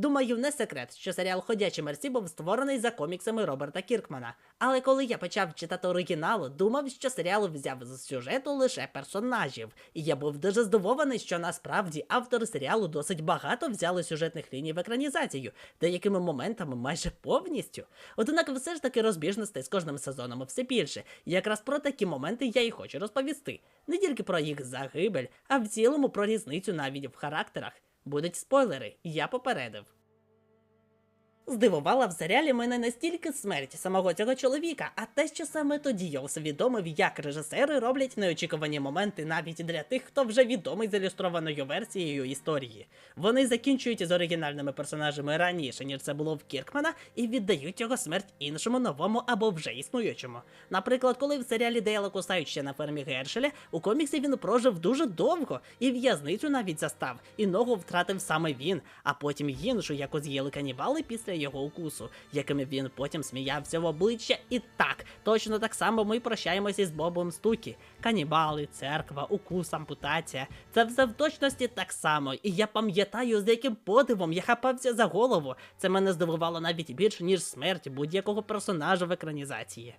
Думаю, не секрет, що серіал Ходячі мерці був створений за коміксами Роберта Кіркмана. Але коли я почав читати оригінал, думав, що серіал взяв з сюжету лише персонажів. І я був дуже здивований, що насправді автори серіалу досить багато взяли сюжетних ліній в екранізацію, деякими моментами майже повністю. Однак все ж таки розбіжностей з кожним сезоном все більше. І якраз про такі моменти я і хочу розповісти. Не тільки про їх загибель, а в цілому про різницю навіть в характерах. Будуть спойлери, я попередив. Здивувала в серіалі мене не стільки смерть самого цього чоловіка, а те, що саме тоді я усвідомив, як режисери роблять неочікувані моменти навіть для тих, хто вже відомий з ілюстрованою версією історії. Вони закінчують з оригінальними персонажами раніше, ніж це було в Кіркмана, і віддають його смерть іншому новому або вже існуючому. Наприклад, коли в серіалі Дейла кусають ще на фермі Гершеля, у коміксі він прожив дуже довго і в'язницю навіть застав, і ногу втратив саме він, а потім іншу, яку з'їли канібали після його укусу, якими він потім сміявся в обличчя. І так, точно так само ми прощаємося з Бобом Стукі. Канібали, церква, укус, ампутація. Це все в точності так само. І я пам'ятаю, з яким подивом я хапався за голову. Це мене здивувало навіть більше, ніж смерть будь-якого персонажа в екранізації.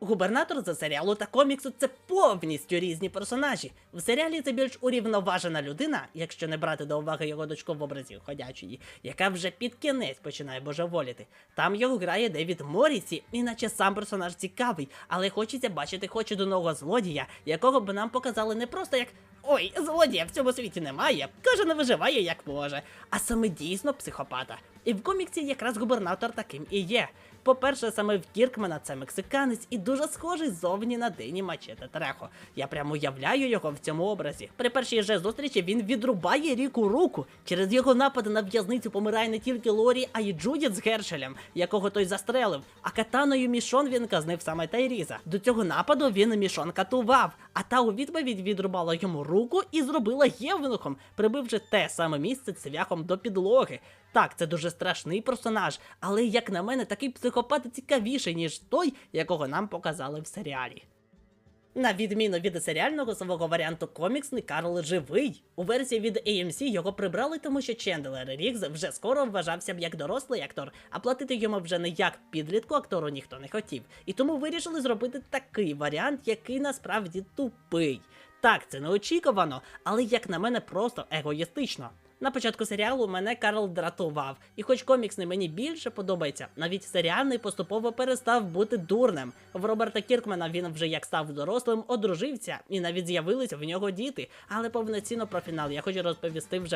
Губернатор за серіалу та коміксу це повністю різні персонажі. В серіалі це більш урівноважена людина, якщо не брати до уваги його дочку в образі ходячої, яка вже під кінець починає божеволіти. Там його грає Девід Морісі, іначе сам персонаж цікавий, але хочеться бачити хоч одного злодія, якого б нам показали не просто як. Ой, злодія в цьому світі немає, кожен виживає як може, а саме дійсно психопата. І в коміксі якраз губернатор таким і є. По-перше, саме в Кіркмана це мексиканець і дуже схожий зовні на Дині Мачете Трехо. Я прямо уявляю його в цьому образі. При першій же зустрічі він відрубає ріку руку. Через його напади на в'язницю помирає не тільки Лорі, а й Джудіт з Гершелем, якого той застрелив. А катаною мішон він казнив саме Тайріза. До цього нападу він мішон катував, а та у відповідь відрубала йому руку і зробила євнухом, прибивши те саме місце цвяхом до підлоги. Так, це дуже страшний персонаж, але як на мене, такий психопат цікавіший, ніж той, якого нам показали в серіалі. На відміну від серіального свого варіанту, коміксний Карл живий. У версії від AMC його прибрали, тому що Чендлер Рігз вже скоро вважався б як дорослий актор, а платити йому вже не як підлітку актору ніхто не хотів. І тому вирішили зробити такий варіант, який насправді тупий. Так, це неочікувано, але як на мене, просто егоїстично. На початку серіалу мене Карл дратував, і хоч коміксний мені більше подобається, навіть серіальний поступово перестав бути дурним. В Роберта Кіркмана він вже як став дорослим, одружився, і навіть з'явилися в нього діти. Але повноцінно про фінал я хочу розповісти вже